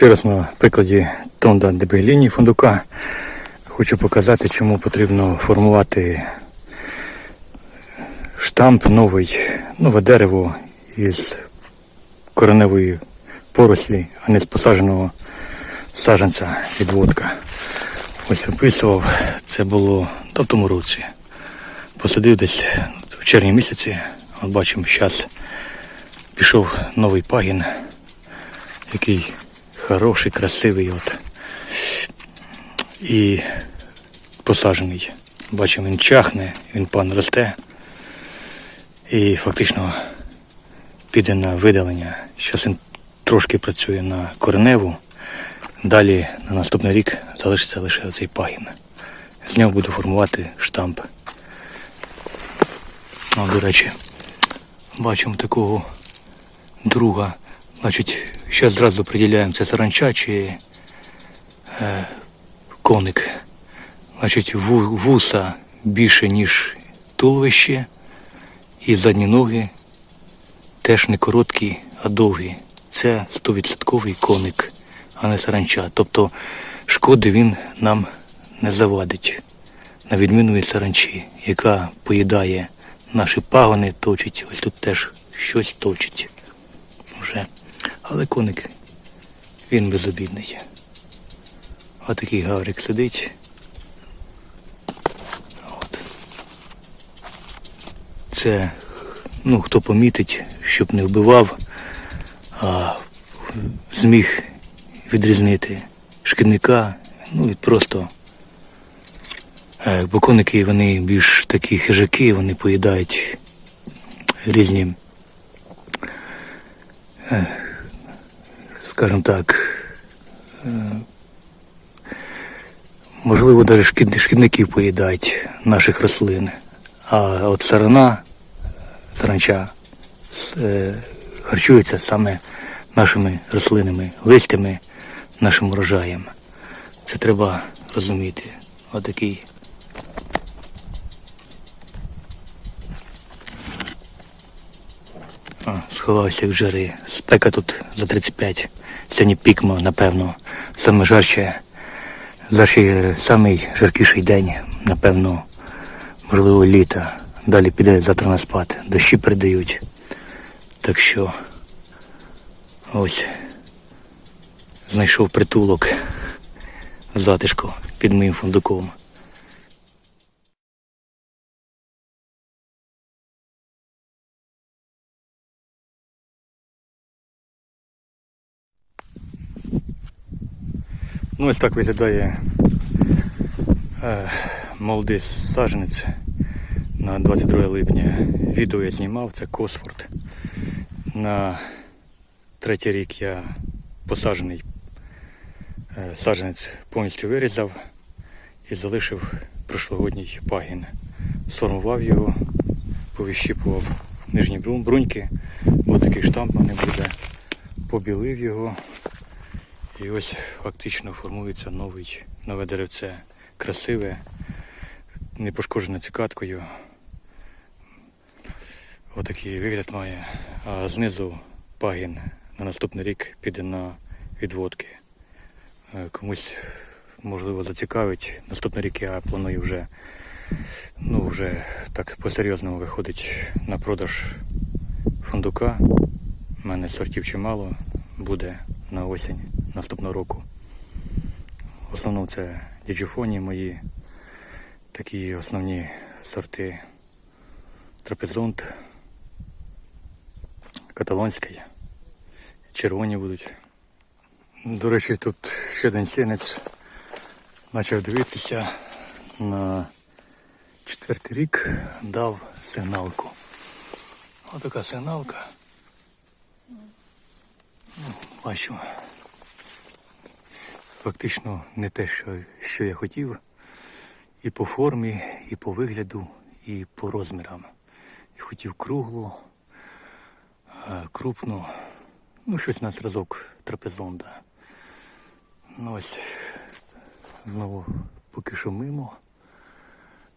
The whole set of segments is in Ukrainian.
Ще раз на прикладі Тонда Дебеліні фундука хочу показати, чому потрібно формувати штамп новий, нове дерево із кореневої порослі, а не з посадженого саджанця відводка. Ось описував, це було в тому році. Посадив десь в червні місяці, от бачимо, зараз пішов новий пагін, який хороший, красивий. От. І посаджений. Бачимо, він чахне, він пан росте. І фактично піде на видалення. Зараз він трошки працює на кореневу. Далі на наступний рік залишиться лише оцей пагін. З нього буду формувати штамп. О, до речі, бачимо такого друга. Значить, зараз зразу приділяємо це саранча чи е, коник. Значить, ву- вуса більше, ніж туловище, і задні ноги теж не короткі, а довгі. Це 100% коник, а не саранча. Тобто шкоди він нам не завадить. На відміну від саранчі, яка поїдає наші пагони, точить. Ось тут теж щось точить. Вже. Але коник, він безобідний. Отакий гаврик сидить. От. Це, ну, хто помітить, щоб не вбивав, а зміг відрізнити шкідника, ну і просто. Е, Бо коники вони більш такі хижаки, вони поїдають різні, е, скажімо так, е, можливо, навіть шкідників поїдають наших рослин. А от сарана, саранча е, харчується саме нашими рослинами, листями, нашим урожаєм. Це треба розуміти. Отакий. Сховався в жари. Спека тут за 35. Сьогодні пікмо, напевно. Саме жарче. Зараз самий жаркіший день, напевно, можливо, літа. Далі піде завтра на спад. Дощі передають. Так що ось знайшов притулок затишку під моїм фундуком. Ну, ось так виглядає е, молодий саджанець на 22 липня. Відео я знімав, це Косфорд. На третій рік я посаджений е, саджанець повністю вирізав і залишив прошлогодній пагін. Сформував його, повіщіпував нижні бруньки, бо такий штамп в мене буде, побілив його. І ось фактично формується новий, нове деревце. Красиве, не пошкоджене цикаткою. Отакий вигляд має. А знизу пагін на наступний рік піде на відводки. Е, Комусь можливо зацікавить. Наступний рік я планую вже, ну вже так по-серйозному виходить на продаж фундука. У мене сортів чимало буде на осінь наступного року. В основному це діджифоні мої такі основні сорти трапезунт, каталонський, червоні будуть. До речі, тут ще один сінець почав дивитися на четвертий рік дав сигналку. Отака сигналка. Бачимо. Фактично не те, що, що я хотів. І по формі, і по вигляду, і по розмірам. Я хотів круглу, е, крупну, ну щось на зразок трапезонда. Ну ось знову поки що мимо.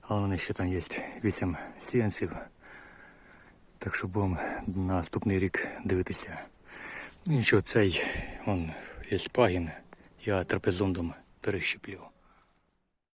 Але в мене ще там є 8 сіянців. Так що будемо на наступний рік дивитися. Ну, Нічого, цей, он, є пагін, я трапезондом перещеплю.